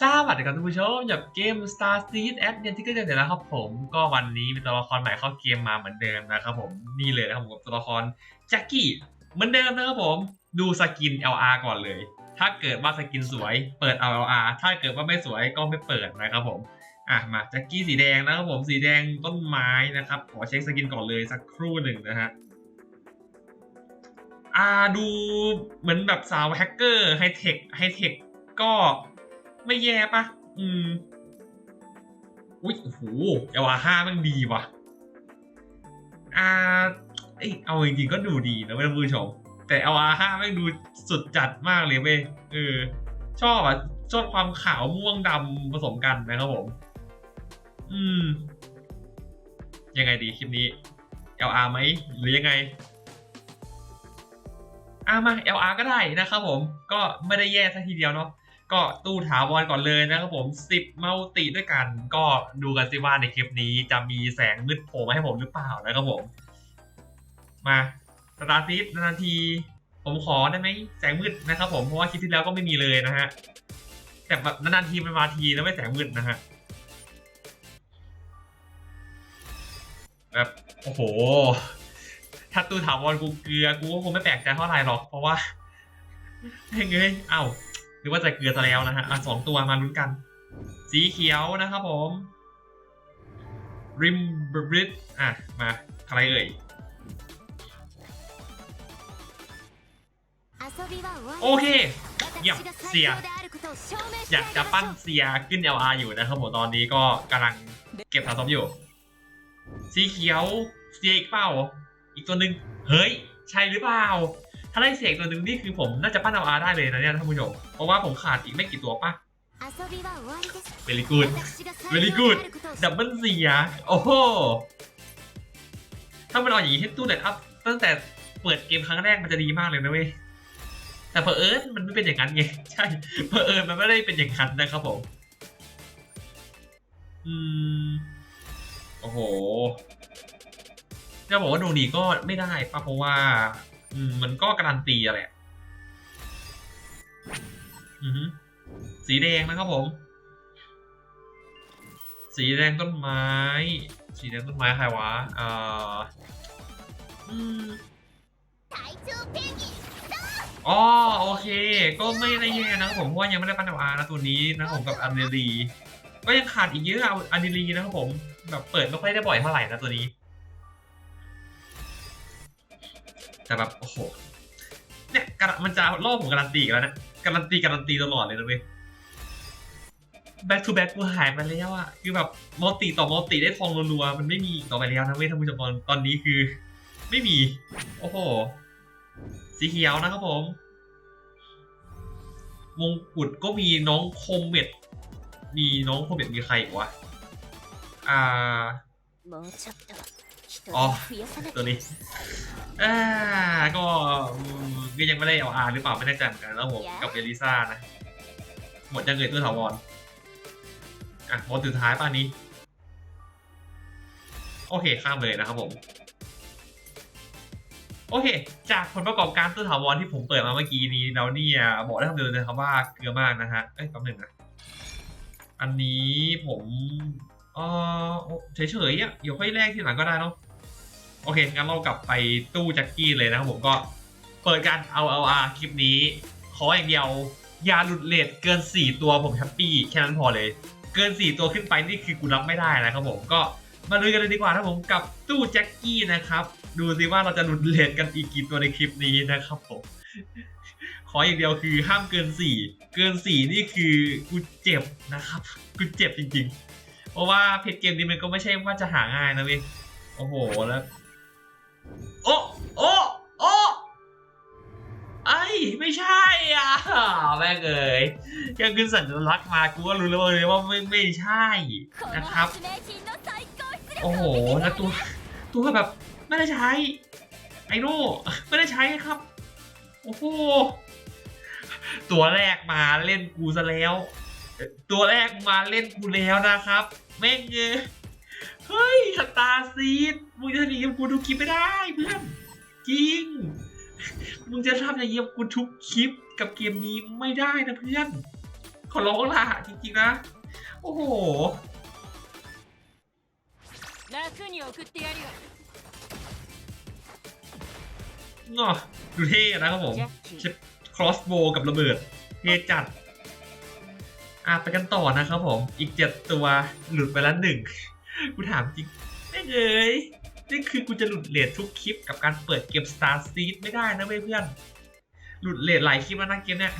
สวัสดีครับท่านผู้ชมจากเกม Star Seed แอปเนี่ยที่ก็จะเดี๋ยวนะครับผมก็วันนี้มีตัวละครใหม่เข้าเกมมาเหมือนเดิมนะครับผมนี่เลยนะครับผมกับตัวละครแจ็คกี้เหมือนเดิมนะครับผมดูสกิน LR ก่อนเลย ถ้าเกิดว่าสกินสวยเปิดเอา LR ถ้าเกิดว่าไม่สวยก็ไม่เปิดนะครับผมอะมาแจ็คกี้สีแดงนะครับผมสีแดงต้นไม้นะครับขอเช็คสกินก่อนเลยสักครู่หนึ่งนะฮะอ่าดูเหมือนแบบสาวแฮกเกอร์ไฮเทคไฮเทคก็ ไม่แย่ปะอืม อุ้ยโอ้โหเอวาห้ามันดีว่ะ อ่าเอ้เอาจริงๆก็ดูดีนะเว้ยท่านผู้ชม แต่เอวาห้าไมันดูสุดจัดมากเลยเว้ยเออ ชอบอะ ชอบความขาวม่วงดำผสมกันนะครับผม อืม ยังไงดีคลิปนี้ LR ไหมหรือยังไงอะมา LR ก็ได้นะครับผม ก็ไม่ได้แย่ซะทีเดียวเนาะ ก็ตู้ถาวรก่อนเลยนะครับผม 10มัลติด้วยกัน ก็ดูกันสิว่าในคลิปนี้จะมีแสงมืดโผล่มาให้ผมหรือเปล่านะครับผม มาสตาร์ทิสนาที ผมขอได้ไหมแสงมืดนะครับผม เพราะว่าคลิปที่แล้วก็ไม่มีเลยนะฮะ แต่แบบนานๆทีมันมาทีแล้วไม่แสงมืดนะฮะ แบบ โอ้โห ถ้าตู้ถาวรกูเกลือ กูก็คงไม่แปลกใจเท่าไหร่หรอก เพราะว่าเฮ้ยเอ้า รือว่าจะเกลือซะแล้วนะฮะอะสองตัวมาลุ้นกัน สีเขียวนะครับผมริมบริดอะ มาใครเอ่ย โอเคเยี่ยมเสีย อยากจะปั้นเสียขึ้น LR อยู่นะครับผมตอนนี้ก็กำลังเก็บสะสมอยู่ สีเขียวเสียอีกเปล่า อีกตัวหนึ่งเฮ้ย ใช่หรือเปล่า ถ้าได้เสียอีกตัวหนึ่งนี่คือผมน่าจะปั้น LR ได้เลยนะเนี่ยท่านผู้ชมเพราะว่าผมขาดอีกไม่กี่ตัวป่ะ Very good Very good ดับเบิลเสียโอ้โหถ้ามันเอาอย่างนี้ให้ตู้เด็ดอัพตั้งแต่เปิดเกมครั้งแรกมันจะดีมากเลยนะเว้ยแต่เพอเอิญมันไม่เป็นอย่างนั้นไงใช่เพอเอิญมันไม่ได้เป็นอย่างนั้นนะครับผมอืมโอ้โหจะบอกว่าดวงดีก็ไม่ได้ป่ะเพราะว่าอื มันก็การันตีอะแหละสีแดงนะครับผม สีแดงต้นไม้ สีแดงต้นไม้ใครวะเอ่ออ๋อโอเค ก็ไม่ได้แย่นะครับผมเพราะว่ายังไม่ได้ปั้นเอาอาร์นะตัวนี้นะผมกับอันเดรีก็ยังขาดอีกเยอะเอาอันเดรีนะครับผม แบบเปิดไม่ค่อยได้บ่อยเท่าไหร่นะตัวนี้ แต่แบบโอ้โหเนี่ยการมันจะล่อผมการันตีอีกแล้วนะการันตีการันตีตลอดเลยนะเว้ย back to back กูหายไปแล้วอะคือแบบมัลติต่อมัลติได้ทองรัวๆมันไม่มีต่อไปแล้วนะเว้ยท่านผู้ชมตอนตอนนี้คือ ไม่มี โอ้โห สีเขียวนะครับผม มงกุฎก็มีน้องโคมเม็ดมีน้องโคมเม็ดมีใครอีกวะอ่า อ๋อตัวนี้อ่าก็อืมก็ยังไม่ได้เอาอาร์หรือเปล่าไม่แน่ใจเหมือนกันแล้วผมกับเอลิซ่านะหมดยังเกิดตัวถาวรอะหมดสุดท้ายป่ะนี้ โอเคข้ามเลยนะครับผมโอเค จากผลประกอบการตัวถาวรที่ผมเปิดมาเมื่อกี้นี้แล้วเนี่ยบอกได้คำเดียวเลยนะครับว่าเกลือมากนะฮะ เอ้ยแป๊บหนึงนะ อันนี้ผม เออเฉยๆอะเดี๋ยวค่อยแลกทีหลังก็ได้เนาะ โอเคงั้นเรากลับไปตู้แจ็คกี้เลยนะครับผมก็เปิดการเอาเอาอาคลิปนี้ ขออย่างเดียวอย่าหลุดเลทเกิน 4 ตัวผมแฮปปี้แค่นั้นพอเลย เกิน 4 ตัวขึ้นไปนี่คือกูรับไม่ได้นะครับผมก็มาลุยกันเลยดีกว่านะครับผมกับตู้แจ็คกี้นะครับ ดูสิว่าเราจะหลุดเลทกันอีกกี่ตัวในคลิปนี้นะครับผมขออย่างเดียวคือห้ามเกิน 4 เกิน 4 นี่คือกูเจ็บนะครับกูเจ็บจริงๆ เพราะว่าเพจเกมนี้มันก็ไม่ใช่ว่าจะหาง่ายนะเว้ยโอ้โหแล้ว โอ้โอ้โอ้ไอ้ไม่ใช่อะแม่งเอ๋ยยังขึ้นสัญลักษณ์มากูก็รู้แล้วเลยว่าไม่ไม่ใช่นะครับ โอ้โหแล้วตัวตัวแบบไม่ได้ใช้ ไอโน่ไม่ได้ใช้ครับ โอ้โหตัวแรกมาเล่นกูซะแล้วเอ่อตัวแรกมาเล่นกูแล้วนะครับแม่งเอ้ย เฮ้ยสตาซีดมึงจะทำอย่ามกูทุกคลิปไม่ได้เพื่อนจริง มึงจะทำอย่างนี้กูทุกคลิปกับเกมนี้ไม่ได้นะเพื่อน ขอร้องล่ะจริงๆนะ โอ้โหเนาะดูเท่นะครับผมเชฟครอสโบกับระเบิดเท่จัดอะไปกันต่อนะครับผม อีกเจ็ดตัวหลุดไปแล้วหนึ่ง กูถามจริงไม่เลยนี่คือกูจะหลุดเลททุกคลิปกับการเปิดเกม Star Seed ไม่ได้นะเพื่อน หลุดเลทหลายคลิปแล้วนะเกมเนี้ย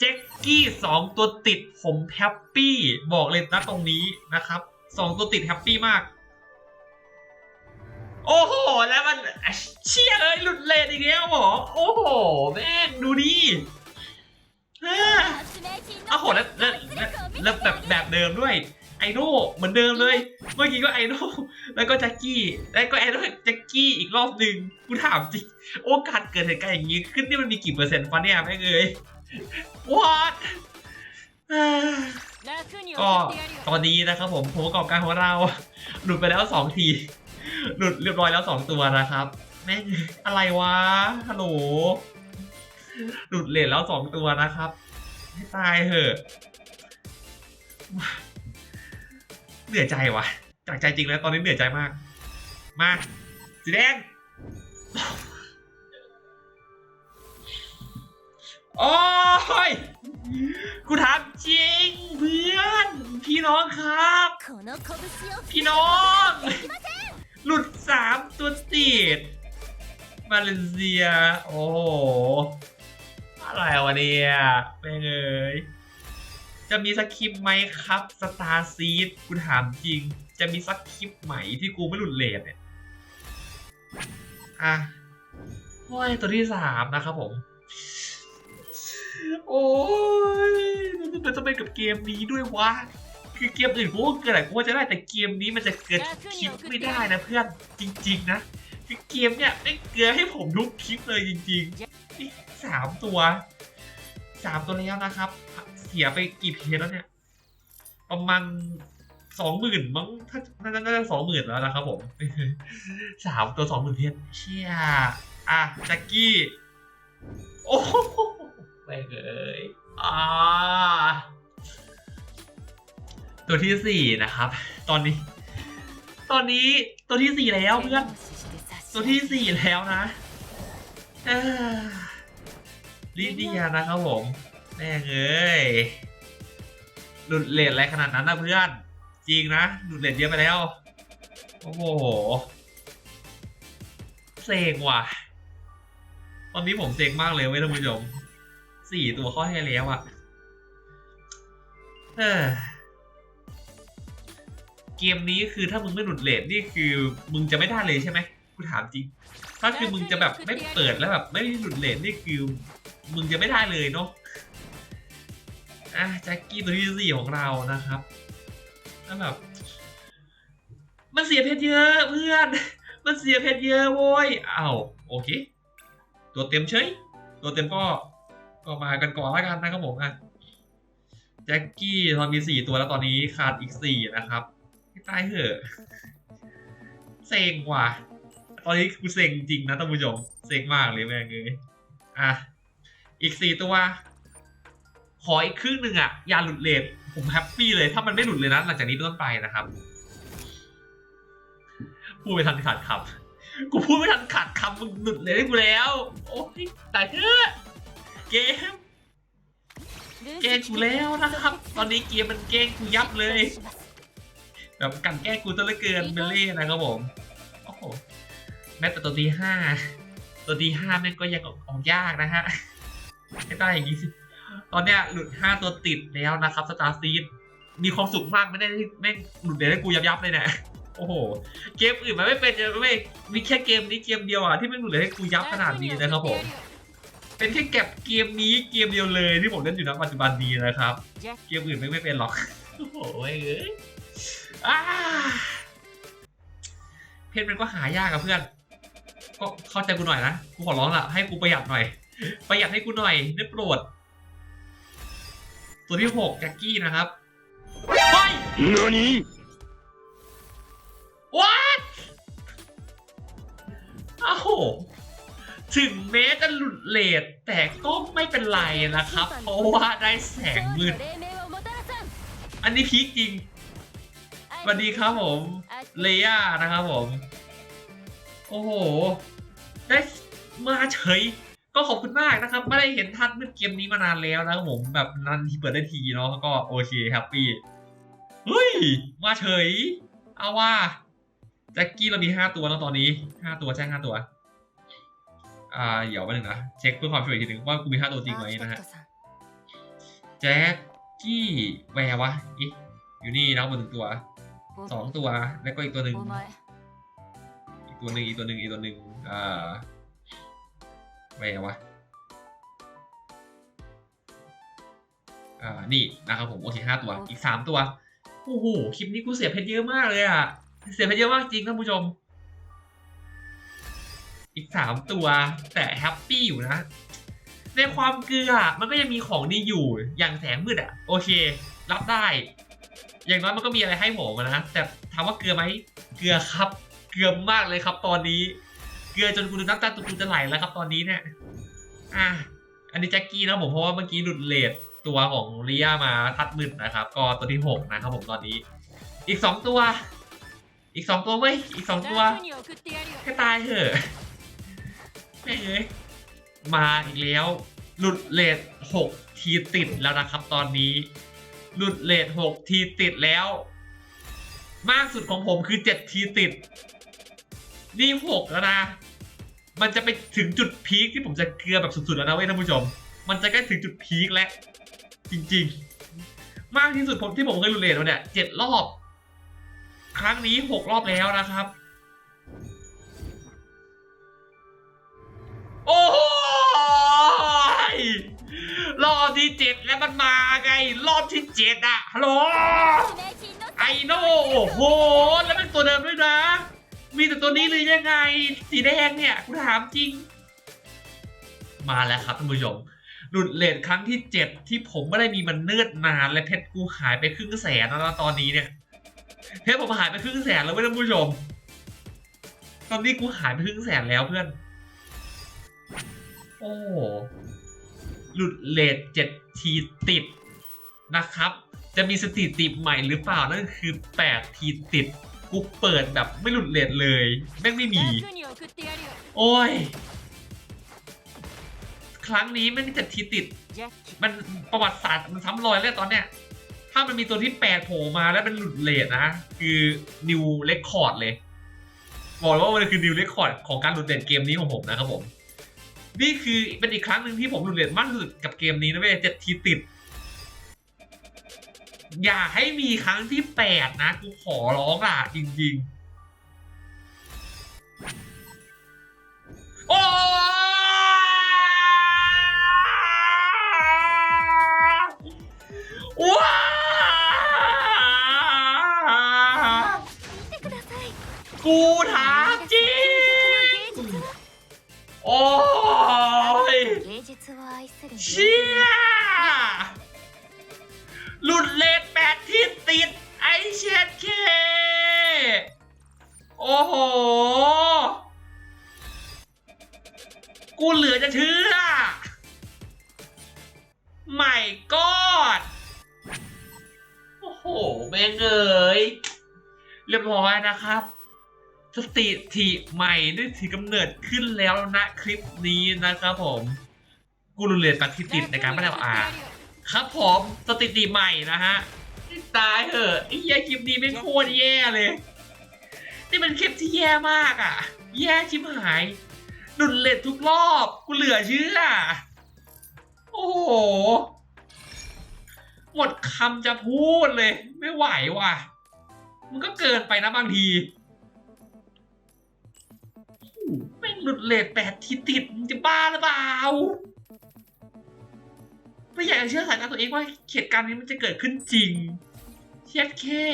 จ็กกี้สองตัวติดผมแฮปปี้บอกเลยนะตรงนี้นะครับสองตัวติดแฮปปี้มาก โอ้โห แล้วมันเชี่ยเลยหลุดเลนอีกแล้วหมอโอ้โห แม่งดูดิโอ้าโหแล้วแล้วแบบแบบเดิมด้วย ไอโน่เหมือนเดิมเลย เมื่อกี้ก็ไอโน่แล้วก็แจ็คกี้ แล้วก็ไอโน่แจ็คกี้อีกรอบหนึ่งกูถามจริง โอกาสเกิดเหตุการณ์อย่างนี้ขึ้นนี่มันมีกี่เปอร์เซ็นต์ฟะเนี่ยไม่เอ้ย what ก็ตอนนี้นะครับผมผู้ประกอบการของเรา หลุดไปแล้วสองที หลุดเรียบร้อยแล้วสองตัวนะครับ แม่งอะไรวะ ฮัลโหล หลุดเลทแล้วสองตัวนะครับ ให้ตายเหอะ เหนื่อยใจวะจากใจจริงแล้วตอนนี้เหนื่อยใจมาก มาสีแดงโอ้ยกูถามจริงเพื่อน พี่น้องครับ พี่น้อง หลุดสามตัวติดมาเลเซีย โอ้โหอะไรวะเนี่ยแม่งเงย จะมีสักคลิปไหมครับสตาร์ซีดกูถามจริง จะมีสักคลิปไหมที่กูไม่หลุดเลทเนี่ยอะโอ้ยตัวที่สามนะครับผม โอ้ยมันจะไปกับเกมนี้ด้วยวะคือเกมอื่นกูเกิดอะไรกูจะได้แต่เกมนี้มันจะเกิดคลิปไม่ได้นะเพื่อนจริง ๆ นะคือเกมเนี่ยไม่เกลือให้ผมทุกคลิปเลยจริงๆนี่สามตัวสามตัวแล้วนะครับ เสียไปกี่เพจแล้วเนี่ย ประมาณสองหมื่นมั้งถ้าน่าจะน่าจะสองหมื่นแล้วนะครับผมสามตัวสองหมื่นเพจเชี่ยอะแจ็คกี้ โอ้โหไม่เลยอ่าตัวที่สี่นะครับ ตอนนี้ ตอนนี้ตัวที่สี่แล้วเพื่อนตัวที่สี่แล้วนะลิเดียนะครับผม แม่งเอ้ยหลุดเลทอะไรขนาดนั้นนะเพื่อน จริงนะหลุดเลทเยอะไปแล้ว โอ้โหเซ็งว่ะ ตอนนี้ผมเซ็งมากเลยเว้ยท่านผู้ชมสี่ตัวข้อให้แล้วอะ่ะเออเกมนี้คือถ้ามึงไม่หลุดเลทนี่คือมึงจะไม่ได้เลยใช่ไหมกูถามจริง ถ้าคือมึงจะแบบไม่เปิดแล้วแบบไม่หลุดเลทนี่คือ มึงจะไม่ได้เลยเนาะ อะแจ็คกี้ตัวที่สี่ของเรานะครับแล้วแบบมันเสียเพชรเยอะเพื่อน มันเสียเพชรเยอะโว้ยอ้าวโอเค ตัวเต็มเฉย ตัวเต็มก็ก็มากันก่อนล้วกันนะครับผมอะแจ็คกี้ตอนมีสี่ตัวแล้วตอนนี้ขาดอีกสี่นะครับให้ตายเหอะเซ็งว่ะ ตอนนี้กูเซ็งจริงนะท่านผู้ชม เซ็งมากเลยแม่งเลยอะ อีกสี่ตัว ขออีกครึ่งหนึ่งอะอย่าหลุดเลทผมแฮปปี้เลย ถ้ามันไม่หลุดเลยนะหลังจากนี้เป็นต้นไปนะครับพูดไม่ทันขาดคำกูพูดไม่ทันขาดคำมึงหลุดเลยให้กูแล้ว โอ้ยตายเถอะเกมแกล้งกูแล้วนะครับ ตอนนี้เกมมันแกล้งกูยับเลยแบบกันแก้กูตัวเลือเกินเบลเล่นะครับผมโอ้โหแม้แต่ตัวทีห้าตัวทีห้าแม่งก็ยังออกยากนะฮะไม่ได้อย่างนี้สิ ตอนเนี้ยหลุดห้าตัวติดแล้วนะครับสตาร์ซีดมีความสุขมากไม่ได้ที่แม่งหลุดเดี๋ยวให้กูยับยับเลยเนี่ยโอ้โห เกมอื่นมันไม่เป็นเลยไม่มีแค่เกมนี้เกมเดียวอะที่ไม่หลุดเลยให้กูยับขนาดนี้นะครับผม เป็นแค่เก็บเกมนี้เกมเดียวเลยที่ผมเล่นอยู่ณปัจจุบันนี้นะครับ เกมอื่นไม่ไม่เป็นหรอก โอ้โหเอ้ยอ่าเพชรมันก็หายากอะเพื่อน ก็เข้าใจกูหน่อยนะ กูขอร้องละให้กูประหยัดหน่อย ประหยัดให้กูหน่อยได้โปรด ตัวที่หกแจ็กกี้นะครับเฮ้ปนนี้ what อ้าวถึงแม้จะหลุดเลดแต่ก็ไม่เป็นไรนะครับ เพราะว่าได้แสงมืด อันนี้พีคจริงสวัสดีครับผม เลีย่นะครับผม โอ้โห ได้มาเฉย ก็ขอบคุณมากนะครับ ไม่ได้เห็นทัดมืดเกมนี้มานานแล้วนะครับผมแบบนานทีเปิดได้ทีเนาะก็โอเคแฮปปี้เฮ้ย มาเฉย เอาว่าแจ็คกี้เรามีห้าตัวแล้วตอนนี้ห้าตัวใช่ห้าตัว อ่าเดี๋ยวมาหนึ่งนะ เช็คเพื่อความชัวร์อีกทีหนึ่งว่ากูมีห้าตัวจริงไหมนะฮะแจ็คกี้แวร์วะอีอยู่นี่นะบนหนึ่งตัวสองตัวแล้วก็อีกตัวหนึ่งお前อีกตัวหนึ่งอีกตัวหนึ่งอีกตัวหนึ่งอ่า แวร์วะอ่านี่นะครับผมโอเคห้าตัวอีกสามตัวโอ้โหคลิปนี้กูเสียเพชรเยอะมากเลยอะเสียเพชรเยอะมากจริงท่านผู้ชม อีกสามตัว แต่แฮปปี้อยู่นะในความเกลือมันก็ยังมีของดีอยู่อย่างแสงมืดอะ โอเค รับได้ อย่างน้อยมันก็มีอะไรให้ผมอะนะแต่ถามว่าเกลือไหมเกลือครับ เกลือมากเลยครับตอนนี้ เกลือจนคุณน้ำตาตุ่มจะไหลแล้วครับตอนนี้เนี่ย อะ อันนี้แจ็คกี้นะผมเพราะว่าเมื่อกี้หลุดเลดตัวของเรียมาทัดมืดนะครับ ก็ตัวที่หกนะครับผมตอนนี้ อีกสองตัว อีกสองตัวไว้อีกสองตัวก็ตายเถอะมาอีกแล้ว หลุดเลดหกทีติดแล้วนะครับ ตอนนี้ หลุดเลดหกทีติดแล้ว มากสุดของผมคือเจ็ดทีติด นี่หกแล้วนะ มันจะไปถึงจุดพีคที่ผมจะเกลือแบบสุดๆแล้วนะเว้ยท่านผู้ชม มันจะใกล้ถึงจุดพีคแล้วจริง ๆ มากที่สุดผมที่ผมเคยรุนเลทมาเนี่ยเจ็ดรอบ ครั้งนี้หกรอบแล้วนะครับ โอ้ยรอบที่เจ็ดแล้วมันมาไง รอบที่เจ็ดอะฮัลโหลไอโน่โอ้โห แล้วเป็นตัวเดิมด้วยนะ มีแต่ตัวนี้เลยยังไง สีแดงเนี่ยกูถามจริง มาแล้วครับท่านผู้ชมหลุดเลทครั้งที่เจ็ดที่ผมไม่ได้มีมันเนืดนานและเพชรกูหายไปครึ่งแสนแล้วตอนนี้เนี่ยเพชรผมหายไปครึ่งแสนแล้วเว้ท่านผู้ชม ตอนนี้กูหายไปครึ่งแสนแล้วเพื่อน โอ้หลุดเลทเจ็ดทีติดนะครับ จะมีสถิติใหม่หรือเปล่านั่นคือแปดทีติด กูเปิดแบบไม่หลุดเลทเลย แม่งไม่มี โอ้ย ครั้งนี้แม่งจะทีติด มันประวัติศาสตร์มันซ้ำรอยแล้วตอนเนี้ย ถ้ามันมีตัวที่แป8โผล่มาแล้วเป็นหลุดเลทนะ คือนิวเรคคอร์ดเลย บอกว่ามันคือนิวเรคคอร์ดของการหลุดเลทเกมนี้ของผมนะครับผม นี่คือเป็นอีกครั้งหนึ่งที่ผมหลุดเลทมากที่สุดกับเกมนี้นะเว้ยเจ็ดทีติด อย่าให้มีครั้งที่แปดนะ กูขอร้องล่ะ จริง ๆ โอ้ว้ากูถามจริงโอ้ยเชี่ย ดเลทแปดที่ติด ไอเช็ดเค โอ้โห กูเหลือจะเชื่อไม่กอด โอ้โห แม่งเอ๋ยเรียบร้อยนะครับ สติถิใหม่ได้ถือกำเนิดขึ้นแล้วนะคลิปนี้นะครับผม กูรุนเลนปฏิติดในการไม่ได้อ่า ครับผมสถิติใหม่นะฮะตายเหอะไอ้เหี้ยคลิปนี้ไม่โคตรแย่เลย นี่เป็นคลิปที่แย่มากอะ แย่ชิบหาย ดุนเลดทุกรอบ กูเหลือเชื่อ โอ้โห หมดคำจะพูดเลย ไม่ไหวว่ะ มันก็เกินไปนะบางทีแม่งหลุดเลทแปดทีติดมึงจะบ้าหรือเปล่า ไม่อยากจะเชื่อสายตาตัวเองว่าเหตุการณ์นี้มันจะเกิดขึ้นจริงเช็ดแค่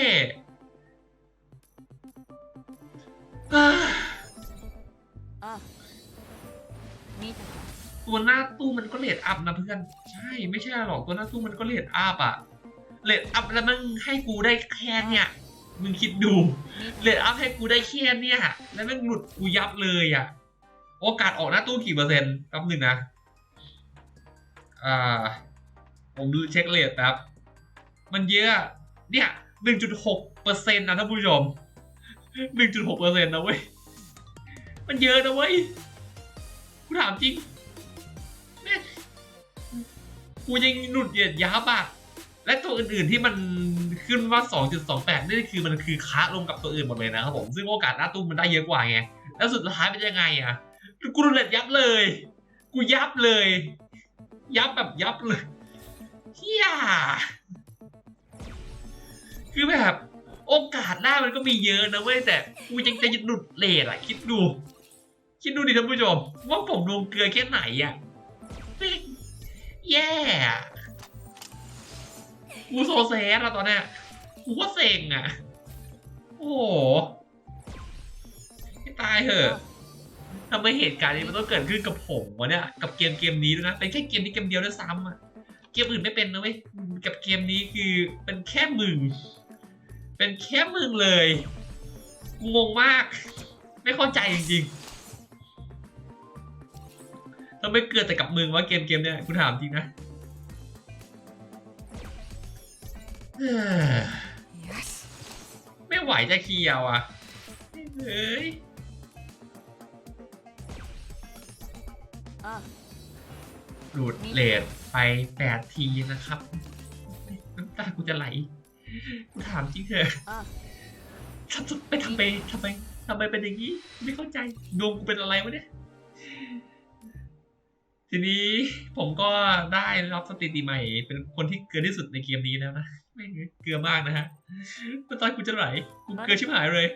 ตัวหน้าตู้มันก็เลดอัพนะเพื่อน ใช่ไม่ใช่หรอกตัวหน้าตู้มันก็เลดอัพอะเลดอัพแล้วมึงให้กูได้แค่เนี่ยมึงคิดดูเลดอัพให้กูได้แค่เนี่ยแล้วมึงหลุดกูยับเลยอะโอกาสออกหน้าตู้กี่เปอร์เซ็นต์ครับหนึ่งนะอ่า ผมดูเช็คเลทแป๊บมันเยอะ เนี่ยหนึ่งจุดหกเปอร์เซ็นต์นะท่านผู้ชมหนึ่งจุดหกเปอร์เซ็นต์นะเว้ย มันเยอะนะเว้ย กูถามจริงแม่งกูยังหนุดเหยียดยับอะและตัวอื่นๆที่มันขึ้นว่า 2.28 นี่คือมันคือค้าลงกับตัวอื่นหมดเลยนะครับผม ซึ่งโอกาสหน้าตู้มันได้เยอะกว่าไง แล้วสุดท้ายเป็นยังไงอะ กูรุนแรงยับเลย กูยับเลย ยับแบบยับเลย เฮียคือแบบโอกาสหน้ามันก็มีเยอะนะเว้ยแต่กูยังจะหนุดเลทอะคิดดู คิดดูดิท่านผู้ชม ว่าผมลงเกลือแค่ไหนอะแม่งแย่กูโซแซดอะตอนเนี้ยกูก็เซ็งอะโอ้โหตายเถอะทำไมเหตุการณ์นี้มันต้องเกิดขึ้นกับผมวะเนี่ย กับเกมเกมนี้ด้วยนะ เป็นแค่เกมนี้เกมเดียวด้วยซ้ำอะ เกมอื่นไม่เป็นนะเว้ยกับเกมนี้คือเป็นแค่มึง เป็นแค่มึงเลยกูงงมาก ไม่เข้าใจจริงๆทำไมเกิดแต่กับมึงวะเกมเกมเนี่ยกูถามจริงนะเอ้อよしไม่ไหวจะเคลียร์ว่ะเฮ้ย あหลุดเลทไปแปดทีนะครับ น้ำตากูจะไหล กูถามจริงเถอะあทำไปทำไปทำไมทำไมเป็นอย่างนี้ ไม่เข้าใจดวงกูเป็นอะไรวะเนี่ย ทีนี้ผมก็ได้รับสถิติใหม่ เป็นคนที่เกลือที่สุดในเกมนี้แล้วนะไม่งเกลือมากนะฮะตอนกูจะไหลกูเกลือชิบหายเลย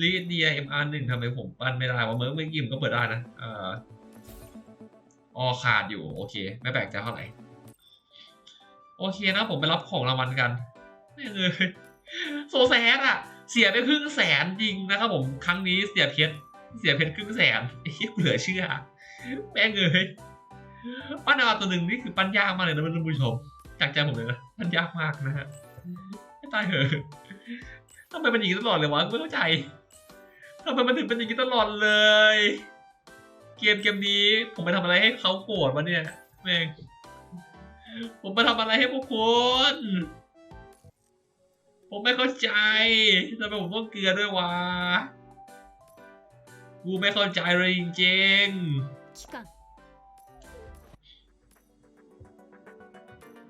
ลีเดียเอ็มอาร์หนึ่งทำไมผมปั้นไม่ได้วะเมื่อเมื่อกี้ผมก็เปิดได้นะ เอ่อ ออขาดอยู่โอเค ไม่แปลกใจเท่าไหร่โอเคนะผมไปรับของรางวัลกันไม่เลยโซแซดอะเสียไปครึ่งแสนจริงนะครับผมครั้งนี้เสียเพชรเสียเพชรครึ่งแสนไอ้เหี้ยกูเหลือเชื่อแม่งเลยปั้นอาตัวหนึ่งนี่คือปั้นยากมากเลยนะท่านผู้ชมจากใจผมเลยนะปั้นยากมากนะฮะไม่ตายเหอะทำไมเป็นอย่างนี้ตลอดเลยวะไม่เข้าใจทำไมมันถึงเป็นอย่างนี้ตลอดเลย เกมเกมนี้ ผมไปทำอะไรให้เขาโกรธวะเนี่ยแม่งผมไปทำอะไรให้พวกคุณผมไม่เข้าใจทำไมผมต้องเกลือด้วยวะกูไม่เข้าใจเลยจริง期間ๆ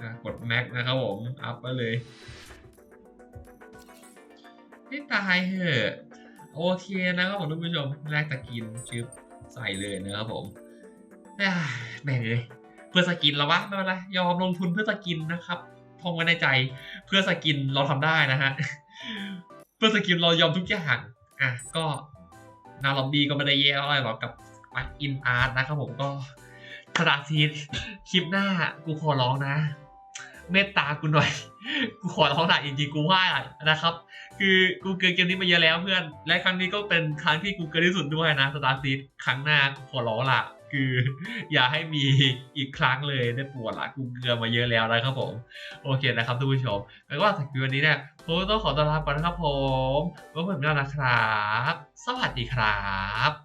อะกดแม็กนะครับผม อัพไปเลยให้ตายเหอะ โอเคนะครับผมท่านผู้ชมแรกตะกินชึบ ใส่เลยนะครับผมแม่งเลยเพื่อสกินแล้ววะไม่เป็นไรยอมลงทุนเพื่อสกินนะครับท่องไว้ในใจเพื่อสกินเราทำได้นะฮะเพื่อสกินเรายอมทุกอย่างอะก็นาล็อบบี้ก็ไม่ได้แย่อะไรหรอกกับปักอินอาร์ตนะครับผมก็คาราซีคลิปหน้ากูขอร้องนะ เมตตากูหน่อย กูขอร้องหน่อยจริงๆกูว่านะครับ คือกูเกินเกมนี้มาเยอะแล้วเพื่อน และครั้งนี้ก็เป็นครั้งที่กูเกินที่สุดด้วยนะสตาร์ซีดครั้งหน้ากูขอร้องละคืออย่าให้มีอีกครั้งเลยได้ปวดละกูเกลือมาเยอะแล้วนะครับผม โอเคนะครับทุกผู้ชมแล้วก็สำหรับวันนี้เนี่ยผมต้องขอต้อนรับก่อนนะครับผมไว้พบกันใหม่นะครับ สวัสดีครับ